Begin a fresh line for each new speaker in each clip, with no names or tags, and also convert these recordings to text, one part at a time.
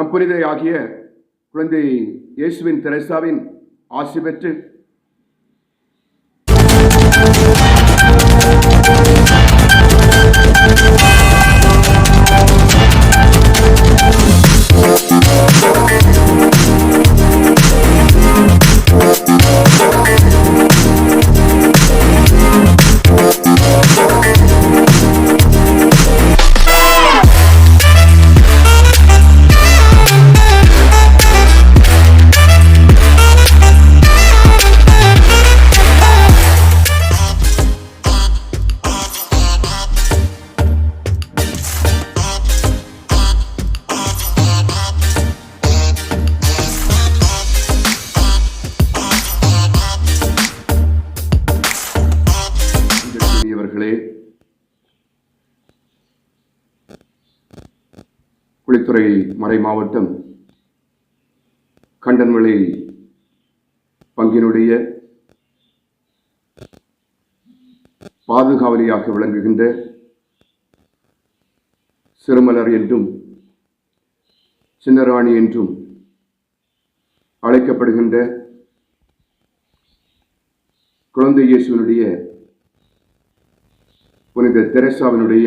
நம் புனிதையாகிய குழந்தை இயேசுவின் தெரேசாவின் ஆசி பெற்று மறை மாவட்டம் கண்டன்மலை பங்கினுடைய பாதுகாவலியாக விளங்குகின்ற சிறுமலர் என்றும் சின்னராணி என்றும் அழைக்கப்படுகின்ற குழந்தை இயேசுவனுடைய புனித தெரசாவினுடைய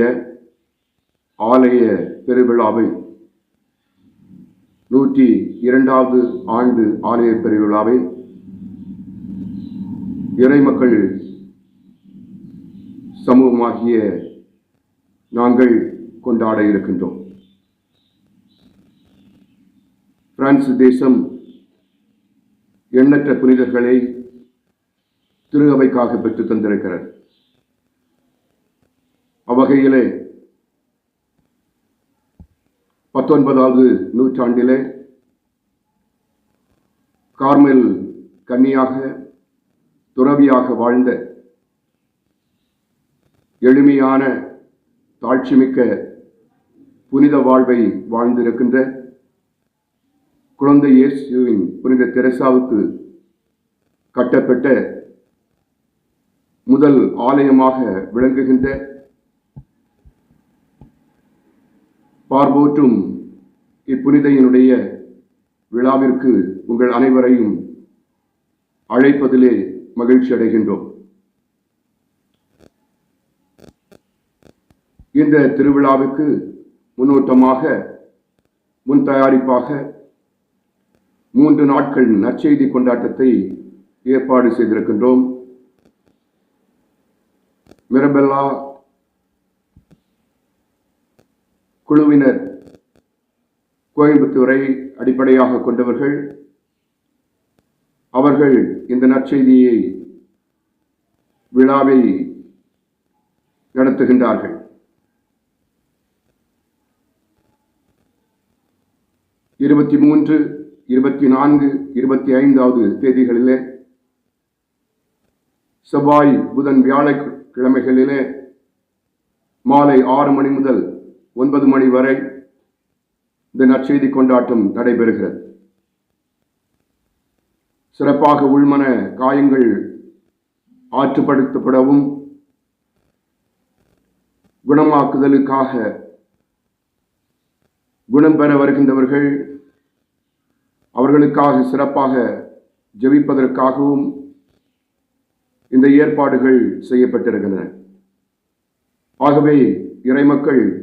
ஆலய பெருவிழாவை நூற்றி இரண்டாவது ஆண்டு ஆலய பெருவிழாவை இறைமக்கள் சமூகமாகிய நாங்கள் கொண்டாட இருக்கின்றோம். பிரான்ஸ் தேசம் எண்ணற்ற புனிதர்களை திருகவைக்காக பெற்று தந்திருக்கிறது. அவ்வகையிலே பத்தொன்பதாவது நூற்றாண்டிலே கார்மெல் கன்னியாக துறவியாக வாழ்ந்த எளிமையான தாழ்ச்சிமிக்க புனித வாழ்வை வாழ்ந்திருக்கின்ற குழந்தை இயேசுவின் புனித தெரசாவுக்கு கட்டப்பட்ட முதல் ஆலயமாக விளங்குகின்ற பார்போற்றும் இப்புனிதையினுடைய விழாவிற்கு உங்கள் அனைவரையும் அழைப்பதிலே மகிழ்ச்சி அடைகின்றோம். இந்த திருவிழாவுக்கு முன்னோட்டமாக முன் தயாரிப்பாக மூன்று நாட்கள் நற்செய்தி கொண்டாட்டத்தை ஏற்பாடு செய்திருக்கின்றோம். மிரபெல்லா குழுவினர் கோயம்புத்தூரை அடிப்படையாக கொண்டவர்கள். அவர்கள் இந்த நற்செய்தியை விழாவை நடத்துகின்றார்கள். இருபத்தி மூன்று இருபத்தி நான்கு இருபத்தி ஐந்தாவது தேதிகளிலே செவ்வாய் புதன் வியாழக்கிழமைகளிலே மாலை ஆறு மணி முதல் ஒன்பது மணி வரை இந்த நற்செய்தி கொண்டாட்டம் நடைபெறுகிறது. சிறப்பாக உள்மன காயங்கள் ஆற்றுப்படுத்தப்படவும் குணமாக்குதலுக்காக குணம் பெற வருகின்றவர்கள் அவர்களுக்காக சிறப்பாக ஜெபிப்பதற்காகவும் இந்த ஏற்பாடுகள் செய்யப்பட்டிருக்கின்றன. ஆகவே இறைமக்கள்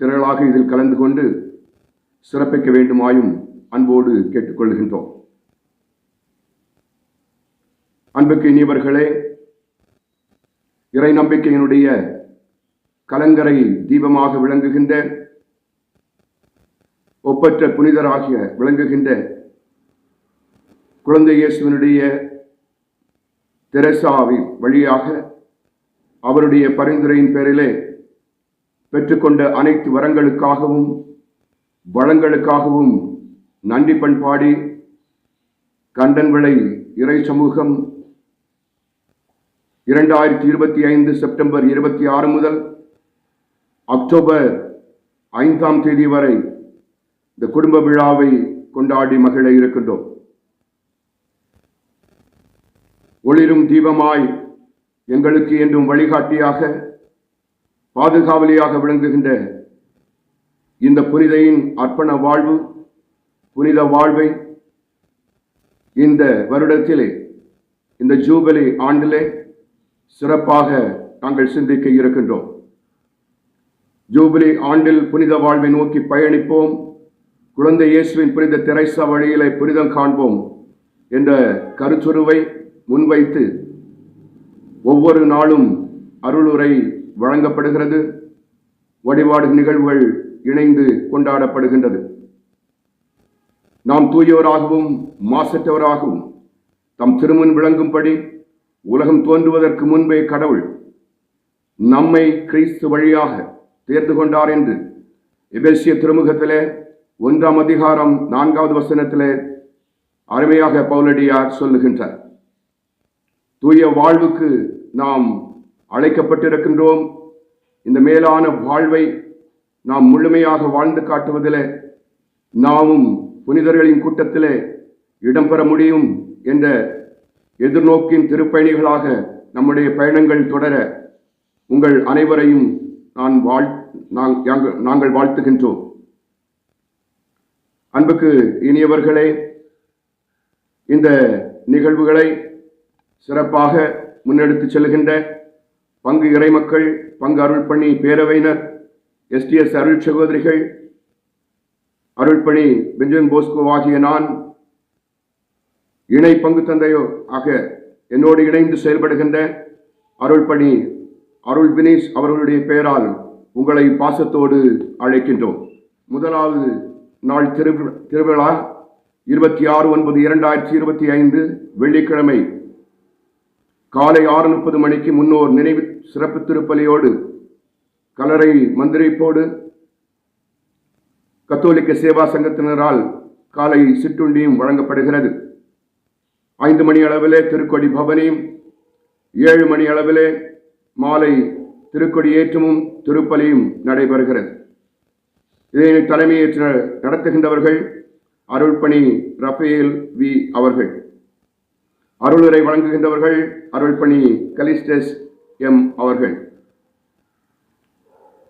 திரளாக இதில் கலந்து கொண்டு சிறப்பிக்க வேண்டுமாயும் அன்போடு கேட்டுக்கொள்கின்றோம். அன்புக்கு இனியவர்களே இறை நம்பிக்கையினுடைய கலங்கரை தீபமாக விளங்குகின்ற ஒப்பற்ற புனிதராகிய விளங்குகின்ற குழந்தை இயேசுவினுடைய தெரசாவின் வழியாக அவருடைய பரிந்துரையின் பேரிலே பெற்றுக்கொண்ட அனைத்து வரங்களுக்காகவும் வளங்களுக்காகவும் நன்றி பண்பாடி கண்டன்விளை இறை சமூகம் இரண்டாயிரத்தி இருபத்தி ஐந்து செப்டம்பர் இருபத்தி ஆறு முதல் அக்டோபர் ஐந்தாம் தேதி வரை இந்த குடும்ப விழாவை கொண்டாடி மகிழ இருக்கின்றோம். ஒளிரும் தீபமாய் எங்களுக்கு என்றும் வழிகாட்டியாக பாதுகாவலியாக விளங்குகின்ற இந்த புனிதையின் அர்ப்பண வாழ்வு புனித வாழ்வை இந்த வருடத்திலே இந்த ஜூபிலி ஆண்டிலே சிறப்பாக நாங்கள் சிந்திக்க இருக்கின்றோம். ஜூபிலி ஆண்டில் புனித வாழ்வை நோக்கி பயணிப்போம். குழந்தை இயேசுவின் புனித திரைசா வழியிலே புனிதம் காண்போம் என்ற கருத்துருவை முன்வைத்து ஒவ்வொரு நாளும் அருளுரை வழங்கப்படுகிறது. வழிபாடு நிகழ்வுகள் இணைந்து கொண்டாடப்படுகின்றது. நாம் தூயவராகவும் மாசற்றவராகவும் தம் திருமன் விளங்கும்படி உலகம் தோன்றுவதற்கு முன்பே கடவுள் நம்மை கிறிஸ்து வழியாக தேர்ந்து கொண்டார் என்று எபேசிய திருமுகத்திலே ஒன்றாம் அதிகாரம் நான்காவது வசனத்திலே அருமையாக பவுலடியார் சொல்லுகின்றார். தூய வாழ்வுக்கு நாம் அழைக்கப்பட்டிருக்கின்றோம். இந்த மேலான வாழ்வை நாம் முழுமையாக வாழ்ந்து காட்டுவதில் நாமும் புனிதர்களின் கூட்டத்தில் இடம்பெற முடியும் என்ற எதிர்நோக்கின் திருப்பயணிகளாக நம்முடைய பயணங்கள் தொடர உங்கள் அனைவரையும் நான் வாழ் யாங்க- நாங்கள் வாழ்த்துகின்றோம். அன்புக்கு இனியவர்களே இந்த நிகழ்வுகளை சிறப்பாக முன்னெடுத்துச் செல்கின்ற பங்கு இறைமக்கள் பங்கு அருள்பணி பேரவையினர் எஸ்டிஎஸ் அருள் சகோதரிகள் அருள்பணி பெஞ்சமின் போஸ்கோ ஆகிய நான் இணை பங்கு தந்தையோ ஆக என்னோடு இணைந்து செயல்படுகின்ற அருள்பணி அருள் வினேஷ் அவர்களுடைய பெயரால் உங்களை பாசத்தோடு அழைக்கின்றோம். முதலாவது நாள் திருவி- திருவிழா இருபத்தி ஆறு ஒன்பது இரண்டாயிரத்தி இருபத்தி ஐந்து வெள்ளிக்கிழமை. காலை ஆறு முப்பது மணிக்கு முன்னோர் நினைவு சிறப்பு திருப்பலியோடு கலரை மந்திரிப்போடு கத்தோலிக்க சேவா சங்கத்தினரால் காலை சிற்றுண்டியும் வழங்கப்படுகிறது. ஐந்து மணி அளவிலே திருக்கொடி பவனியும் ஏழு மணி அளவிலே மாலை திருக்கொடி ஏற்றமும் திருப்பலியும் நடைபெறுகிறது. இதனை தலைமையேற்று நடத்துகின்றவர்கள் அருள்பணி ரஃபேல் வி அவர்கள். அருளுரை வழங்குகின்றவர்கள் அருள்பணி கலிஸ்டஸ் எம் அவர்கள்.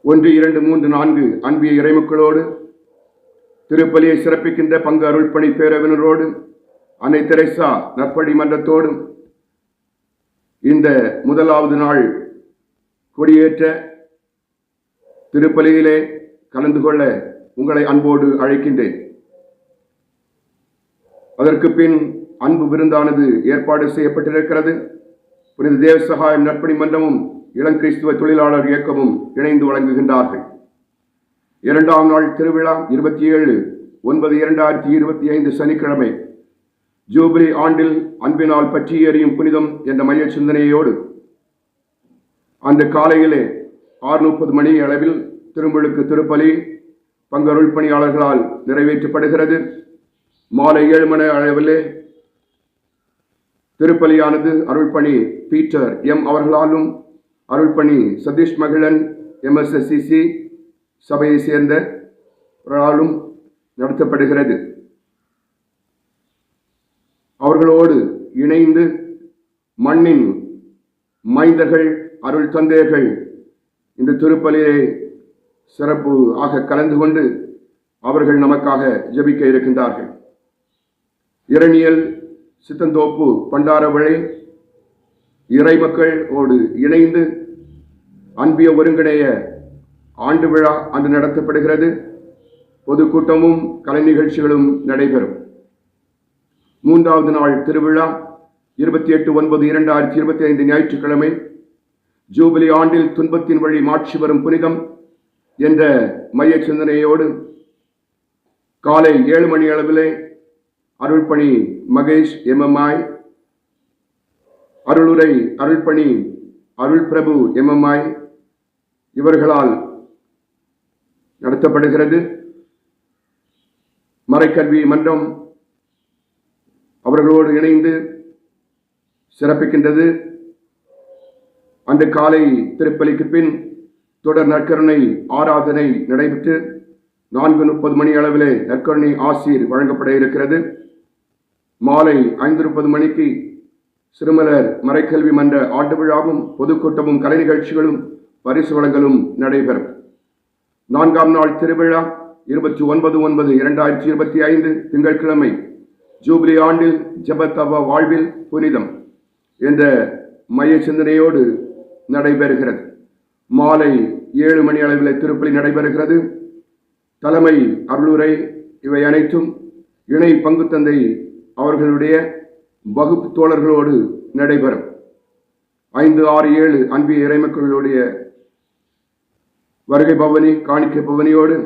ஒன்று இரண்டு மூன்று நான்கு அன்பிய இறைமக்களோடு திருப்பலியை சிறப்பிக்கின்ற பங்கு அருள்பணி பேரவினரோடு அன்னை தெரேசா நற்படி மன்றத்தோடும் இந்த முதலாவது நாள் கொடியேற்ற திருப்பலியிலே கலந்து கொள்ள உங்களை அன்போடு அழைக்கின்றேன். அதற்கு பின் அன்பு விருந்தானது ஏற்பாடு செய்யப்பட்டிருக்கிறது. புனித தேவ சகாயம் நற்பணி மன்றமும் இளங்கிறிஸ்துவ தொழிலாளர் இயக்கமும் இணைந்து வழங்குகின்றார்கள். இரண்டாம் நாள் திருவிழா இருபத்தி ஏழு ஒன்பது இரண்டாயிரத்தி இருபத்தி ஐந்து சனிக்கிழமை. ஜூபிலி ஆண்டில் அன்பினால் பற்றி எறியும் புனிதம் என்ற மைய சிந்தனையோடு அந்த காலையிலே ஆறு முப்பது மணி அளவில் திருமுழுக்கு திருப்பலி பங்கருள் பணியாளர்களால் நிறைவேற்றப்படுகிறது. மாலை ஏழு மணி அளவிலே திருப்பலியானது அருள்பணி பீட்டர் எம் அவர்களாலும் அருள்பணி சதீஷ் மகிழன் எம்எஸ்எஸ்சிசி சபையை சேர்ந்தவர்களாலும் நடத்தப்படுகிறது. அவர்களோடு இணைந்து மண்ணின் மைந்தர்கள் அருள் தந்தையர்கள் இந்த திருப்பலியை சிறப்பு ஆக கலந்து கொண்டு அவர்கள் நமக்காக ஜபிக்க இருக்கின்றார்கள். இரணியல் சித்தந்தோப்பு பண்டாரவழி இறைமக்களோடு இணைந்து அன்பிய ஒருங்கிணைய ஆண்டு விழா அன்று நடத்தப்படுகிறது. பொதுக்கூட்டமும் கலை நிகழ்ச்சிகளும் நடைபெறும். மூன்றாவது நாள் திருவிழா இருபத்தி எட்டு ஒன்பது இரண்டாயிரத்தி இருபத்தி ஐந்து ஞாயிற்றுக்கிழமை. ஜூபிலி ஆண்டில் துன்பத்தின் வழி மாற்றி வரும் புனிதம் என்ற மைய சிந்தனையோடு காலை ஏழு மணி அளவிலே அருள்பணி மகேஷ் எம்எம்ஐ அருளுரை அருள்பணி அருள் பிரபு எம்எம்ஐ இவர்களால் நடத்தப்படுகிறது. மறைக்கல்வி மன்றம் அவர்களோடு இணைந்து சிறப்பிக்கின்றது. அன்று காலை திருப்பலிக்கு பின் தொடர் நற்கருணை ஆராதனை நடைபெற்று நான்கு முப்பது மணி அளவிலே நற்கருணை ஆசீர் வழங்கப்பட இருக்கிறது. மாலை ஐந்து முப்பது மணிக்கு சிறுமலர் மறைக்கல்வி மன்ற ஆண்டு விழாவும் பொதுக்கூட்டமும் கலை நிகழ்ச்சிகளும் பரிசு வழங்கலும் நடைபெறும். நான்காம் நாள் திருவிழா இருபத்தி ஒன்பது ஒன்பது இரண்டாயிரத்தி இருபத்தி ஐந்து திங்கட்கிழமை ஜூபிலி ஆண்டில் ஜபத்தவ வாழ்வில் புனிதம் என்ற மைய சிந்தனையோடு நடைபெறுகிறது. மாலை ஏழு மணி அளவில் திருப்பலி நடைபெறுகிறது. தலைமை அருளுரை இவை அனைத்தும் இணை பங்குத்தந்தை அவர்களுடைய வகுப்பு தோழர்களோடு நடைபெறும். ஐந்து ஆறு ஏழு அன்பிய இறைமக்களுடைய வருகை பவனி காணிக்கை பவனியோடு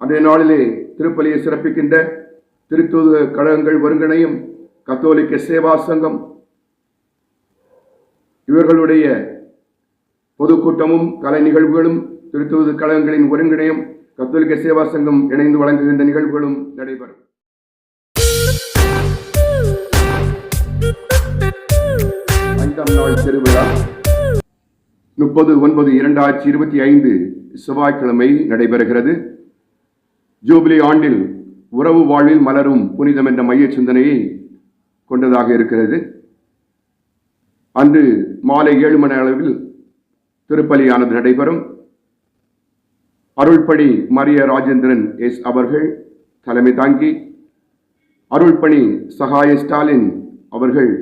அன்றைய நாளிலே திருப்பலியை சிறப்பிக்கின்ற திருத்தூது கழகங்கள் ஒருங்கிணையும் கத்தோலிக்க சேவா சங்கம் இவர்களுடைய பொதுக்கூட்டமும் கலை நிகழ்வுகளும் திருத்தூது கழகங்களின் ஒருங்கிணையும் கத்தோலிக்க சேவா சங்கம் இணைந்து வழங்குகின்ற நிகழ்வுகளும் நடைபெறும். ஐந்தாம் நாள் திருவிழா. முப்பது ஒன்பது இரண்டாயிரத்தி இருபத்தி ஐந்து செவ்வாய்க்கிழமை நடைபெறுகிறது. ஜூபிலி ஆண்டில் உறவு வாழ்வில் மலரும் புனிதம் என்ற மைய சிந்தனையை கொண்டதாக இருக்கிறது. அன்று மாலை ஏழு மணி அளவில் திருப்பலியானது நடைபெறும். அருள்பணி மரிய ராஜேந்திரன் எஸ் அவர்கள் தலைமை தாங்கி அருள்பணி சகாய ஸ்டாலின் அவர்கள்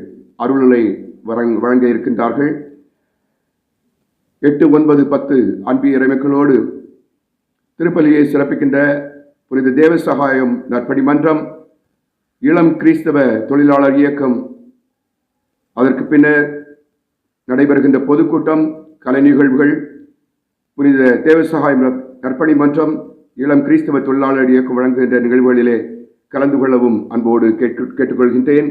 அருளை வழங்க வழங்க இருக்கின்றார்கள். எட்டு ஒன்பது பத்து அன்பிய இறைமக்களோடு திருப்பலியை சிறப்பிக்கின்ற புனித தேவ சகாயம் நற்பணி மன்றம் இளம் கிறிஸ்தவ தொழிலாளர் இயக்கம் அதற்கு பின்னர் நடைபெறுகின்ற பொதுக்கூட்டம் கலை நிகழ்வுகள் புனித தேவசகாயம் நற்பணி மன்றம் இளம் கிறிஸ்தவ தொழிலாளர் இயக்கம் வழங்குகின்ற நிகழ்வுகளிலே கலந்து கொள்ளவும் அன்போடு கேட்டு கேட்டுக்கொள்கின்றேன்.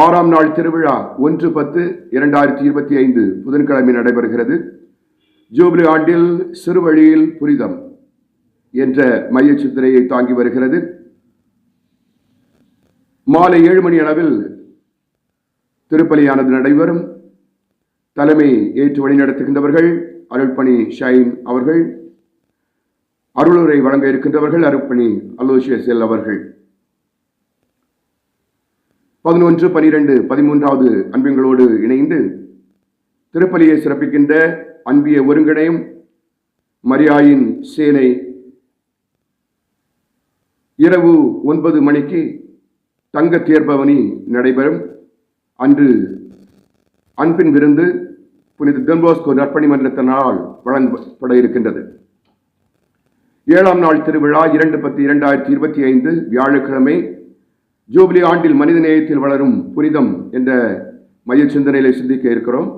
ஆறாம் நாள் திருவிழா ஒன்று பத்து இரண்டாயிரத்தி இருபத்தி ஐந்து புதன்கிழமை நடைபெறுகிறது. ஜூபிலி ஆண்டில் சிறுவழியில் புரிதம் என்ற மைய சித்திரையை தாங்கி வருகிறது. மாலை ஏழு மணி அளவில் திருப்பலியானது நடைபெறும். தலைமை ஏற்று வழிநடத்துகின்றவர்கள் அருள்பணி ஷைன் அவர்கள் அருளுரை வழங்க இருக்கின்றவர்கள் அருள்பணி அலோசியஸ் எல் அவர்கள். பதினொன்று பனிரெண்டு பதிமூன்றாவது அன்பியங்களோடு இணைந்து திருப்பலியை சிறப்பிக்கின்ற அன்பிய ஒருங்கிணையும் மரியாயின் சேனை இரவு ஒன்பது மணிக்கு தங்க தேர்பவனி நடைபெறும். அன்று அன்பின் விருந்து புனித தென்போஸ்கோ நற்பணி மன்றத்தினால் வழங்கப்பட இருக்கின்றது. ஏழாம் நாள் திருவிழா இரண்டு பத்து இரண்டாயிரத்தி இருபத்தி ஐந்து வியாழக்கிழமை ஜூபிலி ஆண்டில் மனித நேயத்தில் வளரும் புனிதம் என்ற மைய சிந்தனையில சிந்திக்க இருக்கிறோம்.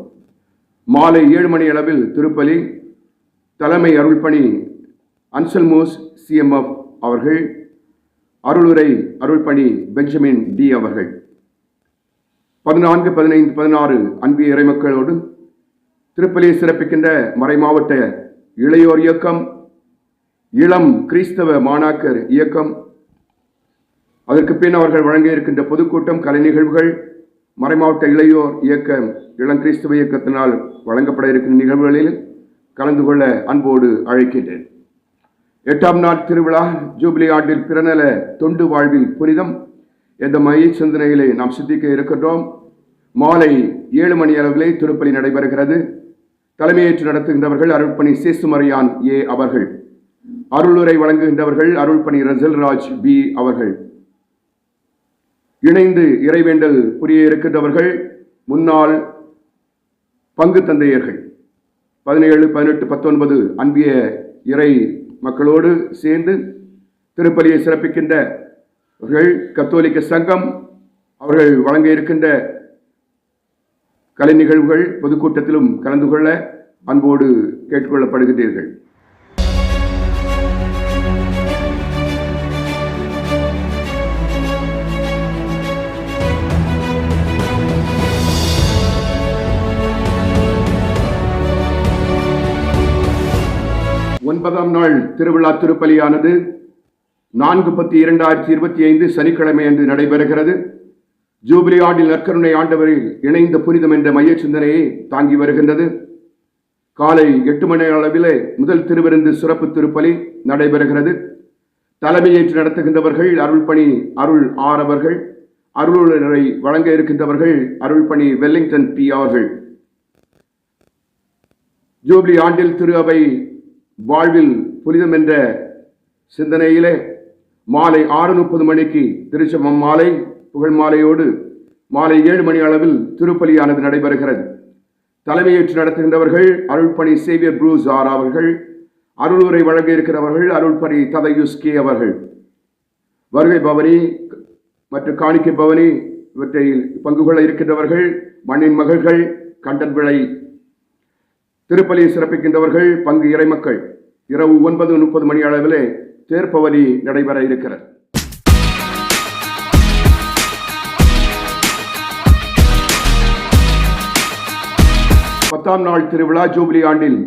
மாலை ஏழு மணி அளவில் திருப்பலி தலைமை அருள்பணி அன்சல்மோஸ் சிஎம்எஃப் அவர்கள் அருளுரை அருள்பணி பெஞ்சமின் டி அவர்கள். பதினான்கு பதினைந்து பதினாறு அன்பிய இறைமக்களோடு திருப்பலியை சிறப்பிக்கின்ற மறைமாவட்ட இளையோர் இயக்கம் இளம் கிறிஸ்தவ மாணாக்கர் இயக்கம் அதற்கு பின் அவர்கள் வழங்க இருக்கின்ற பொதுக்கூட்டம் கலை நிகழ்வுகள் மறைமாவட்ட இளையோர் இயக்க இளங்கிறிஸ்துவ இயக்கத்தினால் வழங்கப்பட இருக்கின்ற நிகழ்வுகளில் கலந்து கொள்ள அன்போடு அழைக்கின்றேன். எட்டாம் நாள் திருவிழா ஜூபிலி ஆண்டில் பிறநல தொண்டு வாழ்வில் புனிதம் என்ற மைய சிந்தனையிலே நாம் சிந்திக்க இருக்கின்றோம். மாலை ஏழு மணி அளவிலே திருப்பலி நடைபெறுகிறது. தலைமையேற்று நடத்துகின்றவர்கள் அருள்பணி சேசுமரியான் ஏ அவர்கள். அருளுரை வழங்குகின்றவர்கள் அருள்பணி ரசல்ராஜ் பி அவர்கள். இணைந்து இறைவேண்டல் புரிய இருக்கின்றவர்கள் முன்னாள் பங்கு தந்தையர்கள் பதினேழு பதினெட்டு பத்தொன்பது அன்பிய இறை மக்களோடு சேர்ந்து திருப்பலியை சிறப்பிக்கின்றவர்கள் கத்தோலிக்க சங்கம் அவர்கள் வழங்க இருக்கின்ற கலை நிகழ்வுகள் பொதுக்கூட்டத்திலும் கலந்து கொள்ள அன்போடு கேட்டுக்கொள்ளப்படுகின்றீர்கள். ஒன்பதாம் நாள் திருவிழா திருப்பலியானது. நான்கு பத்து இரண்டாயிரத்தி இருபத்தி ஐந்து சனிக்கிழமை அன்று நடைபெறுகிறது. ஜூபிலி ஆண்டில் நற்கருணை ஆண்டவரில் இணைந்த புனிதம் என்ற மைய சிந்தனையை தாங்கி வருகின்றது. காலை எட்டு மணி அளவிலே முதல் திருவிருந்து சிறப்பு திருப்பலி நடைபெறுகிறது. தலைமையேற்று நடத்துகின்றவர்கள் அருள்பணி அருள் ஆர் அவர்கள் அருளுரை வழங்க இருக்கின்றவர்கள் அருள்பணி வெல்லிங்டன் பி அவர்கள் ஜூப்ளி ஆண்டில் திரு அவை வாழ்வில் புனிதம் என்ற சிந்தனையிலே மாலை ஆறு முப்பது மணிக்கு திருச்சமம் மாலை புகழ் மாலையோடு மாலை ஏழு மணி அளவில் திருப்பலியானது நடைபெறுகிறது. தலைமையேற்று நடத்துகின்றவர்கள் அருள்பணி சேவியர் ப்ரூஸ் ஆர் அவர்கள் அருளுரை வழங்க இருக்கிறவர்கள் அருள்பணி ததையுஸ் கே அவர்கள். வருகை பவனி மற்றும் காணிக்கை பவனி இவற்றை பங்கு கொள்ள இருக்கின்றவர்கள் மண்ணின் மகள்கள் கண்டன் விளை திருப்பலியை சிறப்பிக்கின்றவர்கள் பங்கு இறைமக்கள் இரவு ஒன்பது முப்பது மணி அளவிலே தேர்ப்பவனி நடைபெற இருக்கிறது. பத்தாம் நாள் திருவிழா ஜூபிலி ஆண்டில்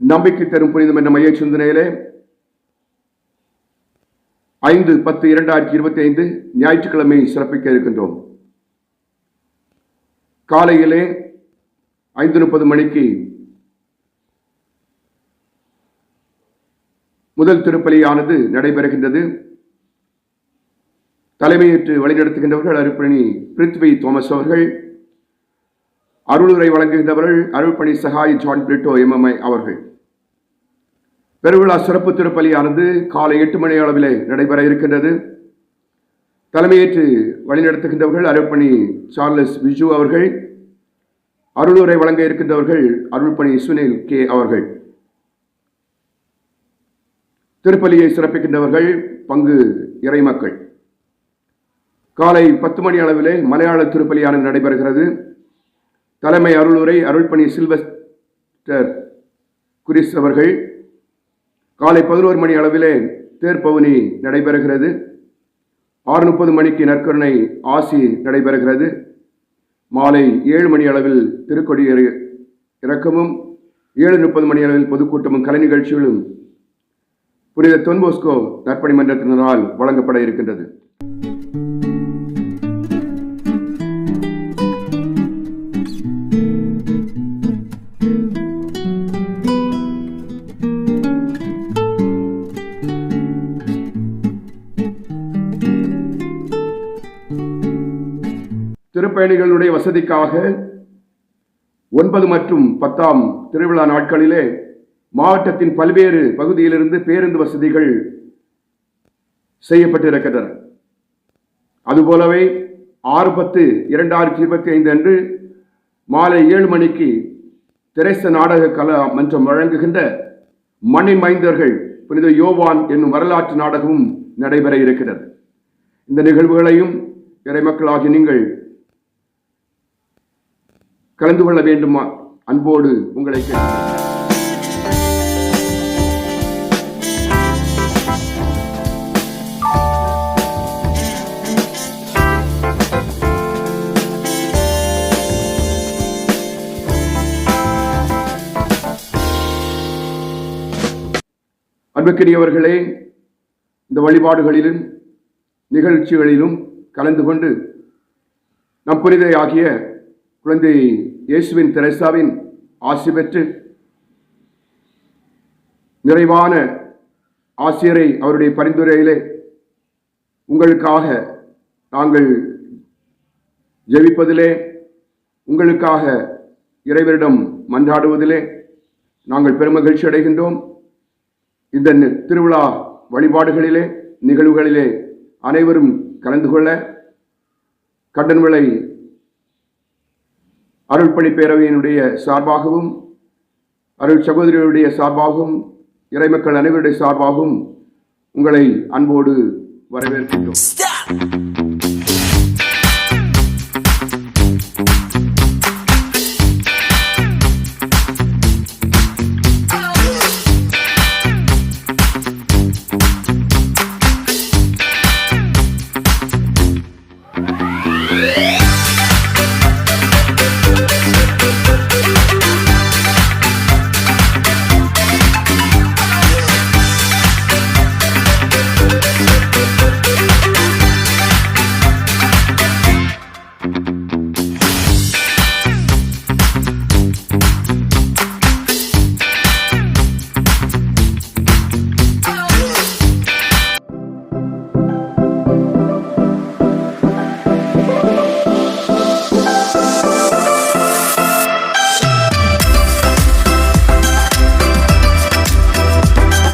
நம்பிக்கை தரும் புனிதம் என்ற மைய சிந்தனையிலே ஐந்து பத்து இரண்டாயிரத்தி இருபத்தி ஐந்து ஞாயிற்றுக்கிழமை சிறப்பிக்க இருக்கின்றோம். காலையிலே ஐந்து முப்பது மணிக்கு முதல் திருப்பலியானது நடைபெறுகின்றது. தலைமையேற்று வழிநடத்துகின்றவர்கள் அருப்பணி பிருத்வி தோமஸ் அவர்கள் அருளுரை வழங்குகின்றவர்கள் அருள்பணி சகாய் ஜான் பிரிட்டோ எம்எம்ஐ அவர்கள். பெருவிழா சிறப்பு திருப்பலியானது காலை எட்டு மணி அளவிலே நடைபெற இருக்கின்றது. தலைமையேற்று வழிநடத்துகின்றவர்கள் அருப்பணி சார்லஸ் விஜு அவர்கள் அருளுரை வழங்க இருக்கின்றவர்கள் அருள்பணி சுனில் கே அவர்கள். திருப்பலியை சிறப்பிக்கின்றவர்கள் பங்கு இறைமக்கள் காலை பத்து மணி அளவிலே மலையாள திருப்பலியானது நடைபெறுகிறது. தலைமை அருளுரை அருள்பணி சில்வஸ்டர் குரிஸ் அவர்கள். காலை பதினோரு மணி அளவிலே தேர்பவனி நடைபெறுகிறது. ஆறு முப்பது மணிக்கு நற்கருணை ஆசி நடைபெறுகிறது. மாலை ஏழு மணி அளவில் திருக்கொடி இறக்கமும் ஏழு முப்பது மணி அளவில் பொதுக்கூட்டமும் கலை நிகழ்ச்சிகளும் புனித தொன்போஸ்கோ நற்பணி மன்றத்தினரால் வழங்கப்பட இருக்கின்றது. திருப்பயணிகளுடைய வசதிக்காக ஒன்பது மற்றும் பத்தாம் திருவிழா நாட்களிலே மாவட்டத்தின் பல்வேறு பகுதியிலிருந்து பேருந்து வசதிகள் செய்யப்பட்டிருக்கின்றன. அதுபோலவே ஆறு பத்து இரண்டாயிரத்தி இருபத்தி ஐந்து அன்று மாலை ஏழு மணிக்கு திரைச நாடக கலா மன்றம் வழங்குகின்ற மணி மைந்தர்கள் புனித யோவான் என்னும் வரலாற்று நாடகமும் நடைபெற இருக்கிறது. இந்த நிகழ்வுகளையும் இறைமக்களாகிய நீங்கள் கலந்து கொள்ள வேண்டுமா அன்போடு உங்களை கேட்டுக்கொள்கிறேன். அன்புக்குரியவர்களே இந்த வழிபாடுகளிலும் நிகழ்ச்சிகளிலும் கலந்து கொண்டு நம் புரிதையாகிய குழந்தை இயேசுவின் தெரசாவின் ஆசி பெற்று நிறைவான ஆசிரியரை அவருடைய பரிந்துரையிலே உங்களுக்காக நாங்கள் ஜெபிப்பதிலே உங்களுக்காக இறைவரிடம் மன்றாடுவதிலே நாங்கள் பெருமகிழ்ச்சி அடைகின்றோம் இந்த திருவிழா வழிபாடுகளிலே நிகழ்வுகளிலே அனைவரும் கலந்து கொள்ள கண்டன்விளை அருள்பணி பேரவையினுடைய சார்பாகவும் அருள் சகோதரியுடைய சார்பாகவும் இறைமக்கள் அனைவருடைய சார்பாகவும் உங்களை அன்போடு வரவேற்கின்றோம்.